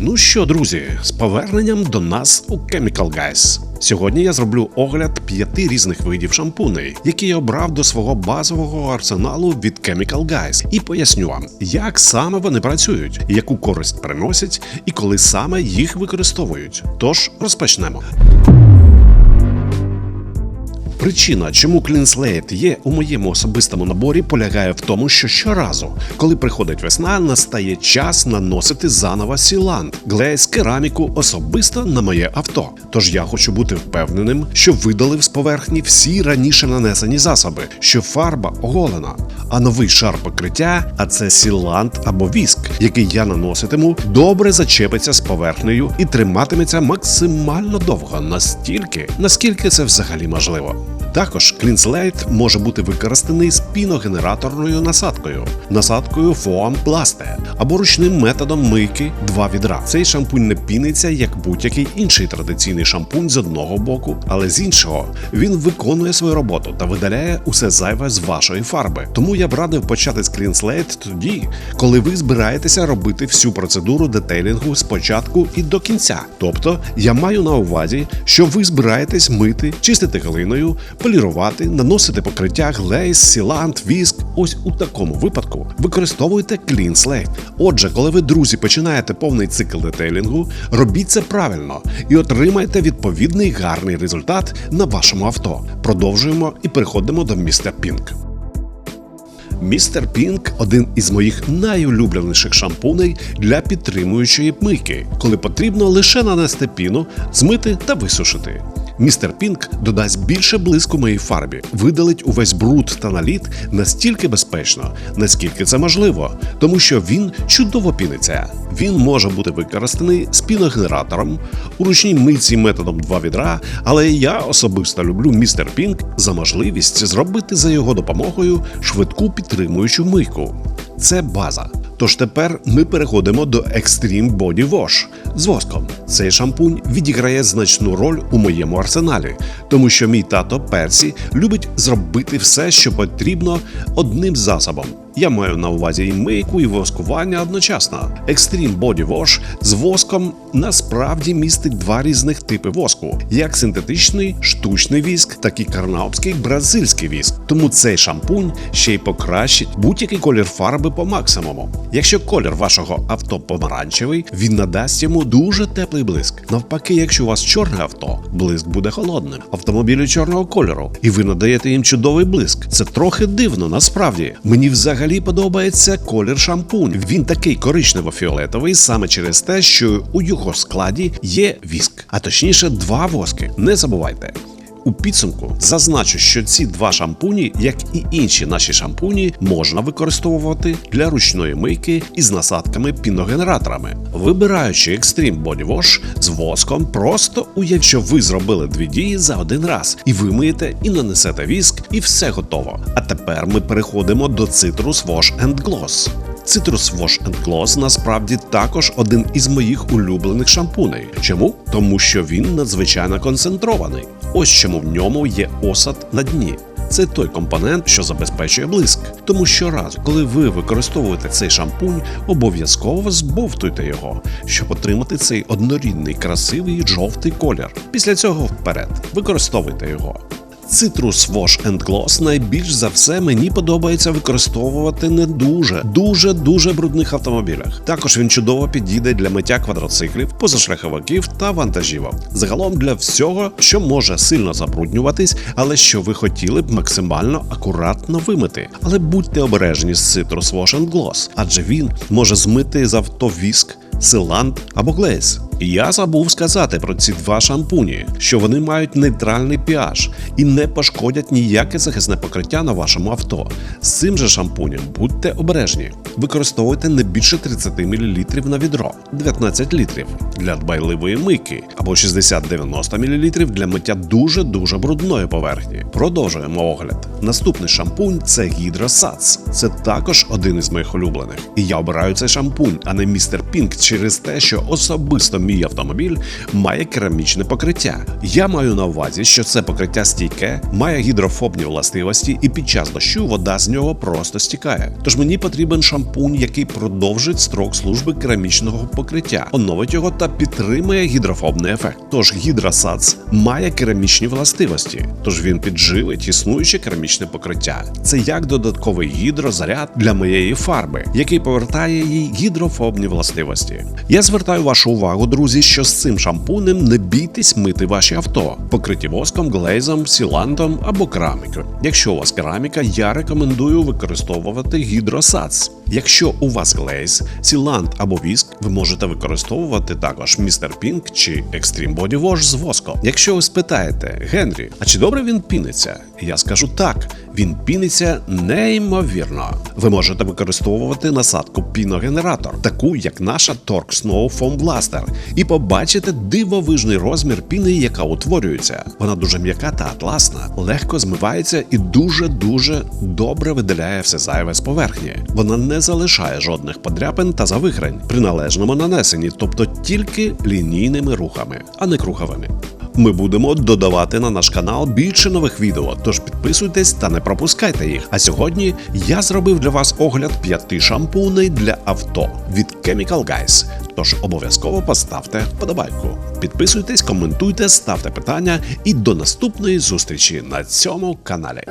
Ну що, друзі, з поверненням до нас у Chemical Guys. Сьогодні я зроблю огляд п'яти різних видів шампуней, які я обрав до свого базового арсеналу від Chemical Guys, і поясню вам, як саме вони працюють, яку користь приносять і коли саме їх використовують. Тож розпочнемо. Причина, чому Slate є у моєму особистому наборі, полягає в тому, що щоразу, коли приходить весна, настає час наносити заново сілант, глейс, кераміку особисто на моє авто. Тож я хочу бути впевненим, що видалив з поверхні всі раніше нанесені засоби, що фарба оголена. А новий шар покриття, а це сілант або віск, який я наноситиму, добре зачепиться з поверхнею і триматиметься максимально довго, настільки, наскільки це взагалі можливо. Також Slate може бути використаний з піногенераторною насадкою, насадкою Foam Plaste або ручним методом мийки два відра. Цей шампунь не піниться як будь-який інший традиційний шампунь з одного боку, але з іншого він виконує свою роботу та видаляє усе зайве з вашої фарби. Тому я б радив почати з Slate тоді, коли ви збираєтеся робити всю процедуру детейлінгу спочатку і до кінця. Тобто я маю на увазі, що ви збираєтесь мити, чистити глиною, полірувати, наносити покриття, глейс, сілант, віск. Ось у такому випадку використовуйте Clean Slate. Отже, коли ви, друзі, починаєте повний цикл детейлінгу, робіть це правильно і отримайте відповідний гарний результат на вашому авто. Продовжуємо і переходимо до міста Пінк. Містер Пінк один із моїх найулюбленіших шампуней для підтримуючої мийки, коли потрібно лише нанести піну, змити та висушити. Містер Пінк додасть більше блиску моїй фарбі, видалить увесь бруд та наліт настільки безпечно, наскільки це можливо, тому що він чудово піниться. Він може бути використаний з піногенератором у ручній митці методом два відра, але я особисто люблю містер Пінк за можливість зробити за його допомогою швидку підтримуючу мийку. Це база. Тож тепер ми переходимо до Extreme Body Wash з воском. Цей шампунь відіграє значну роль у моєму арсеналі, тому що мій тато Персі любить зробити все, що потрібно одним засобом. Я маю на увазі і мийку, і воскування одночасно. Extreme Body Wash з воском насправді містить два різних типи воску: як синтетичний штучний віск, так і карнаупський бразильський віск. Тому цей шампунь ще й покращить будь-який колір фарби по максимуму. Якщо колір вашого авто помаранчевий, він надасть йому дуже теплий блиск. Навпаки, якщо у вас чорне авто, блиск буде холодним. Автомобілі чорного кольору, і ви надаєте їм чудовий блиск. Це трохи дивно, насправді. Мені взагалі подобається колір шампунь. Він такий коричнево-фіолетовий саме через те, що у його складі є віск, а точніше, два воски. Не забувайте. У підсумку зазначу, що ці два шампуні, як і інші наші шампуні, можна використовувати для ручної мийки із насадками-піногенераторами. Вибираючи Extreme Body Wash з воском, просто уявіть, що ви зробили дві дії за один раз, і ви миєте і нанесете віск, і все готово. А тепер ми переходимо до Citrus Wash and Gloss. Citrus Wash and Gloss насправді також один із моїх улюблених шампуней. Чому? Тому що він надзвичайно концентрований. Ось чому в ньому є осад на дні. Це той компонент, що забезпечує блиск. Тому щоразу, коли ви використовуєте цей шампунь, обов'язково збовтуйте його, щоб отримати цей однорідний красивий жовтий колір. Після цього вперед використовуйте його. Citrus Wash and Gloss найбільш за все мені подобається використовувати не дуже, дуже дуже брудних автомобілях. Також він чудово підійде для миття квадроциклів, позашляховиків та вантажівок. Загалом для всього, що може сильно забруднюватись, але що ви хотіли б максимально акуратно вимити. Але будьте обережні з Citrus Wash and Gloss, адже він може змити з авто віск, силант або глейс. Я забув сказати про ці два шампуні, що вони мають нейтральний pH і не пошкодять ніяке захисне покриття на вашому авто. З цим же шампунем будьте обережні. Використовуйте не більше 30 мл на відро, 19 літрів для дбайливої мийки або 60-90 мл для миття дуже дуже брудної поверхні. Продовжуємо огляд. Наступний шампунь це Sats. Це також один із моїх улюблених. І я обираю цей шампунь, а не містер Пінк через те, що особисто мій автомобіль має керамічне покриття. Я маю на увазі, що це покриття стійке, має гідрофобні властивості, і під час дощу вода з нього просто стікає. Тож мені потрібен шампунь, який продовжить строк служби керамічного покриття, оновить його та підтримує гідрофобний ефект. Тож гідросац має керамічні властивості, тож він підживить існуюче керамічне покриття. Це як додатковий гідрозаряд для моєї фарби, який повертає їй гідрофобні властивості. Я звертаю вашу увагу, друзі, що з цим шампунем не бійтесь мити ваші авто, покриті воском, глейзом, сілантом або керамікою. Якщо у вас кераміка, я рекомендую використовувати гідросац. Якщо у вас глейз, сілант або віск, ви можете використовувати також Mr. Pink чи Extreme Body Wash з воском. Якщо ви спитаєте, Генрі, а чи добре він піниться? Я скажу так, він піниться неймовірно. Ви можете використовувати насадку піногенератор, таку як наша Torx Snow Foam Blaster, і побачите дивовижний розмір піни, яка утворюється. Вона дуже м'яка та атласна, легко змивається і дуже дуже добре видаляє все зайве з поверхні. Вона не залишає жодних подряпин та завихрень при належному нанесенні, тобто тільки лінійними рухами, а не круговими. Ми будемо додавати на наш канал більше нових відео, тож підписуйтесь та не пропускайте їх. А сьогодні я зробив для вас огляд п'яти шампуней для авто від Chemical Guys. Тож обов'язково поставте вподобайку. Підписуйтесь, коментуйте, ставте питання і до наступної зустрічі на цьому каналі.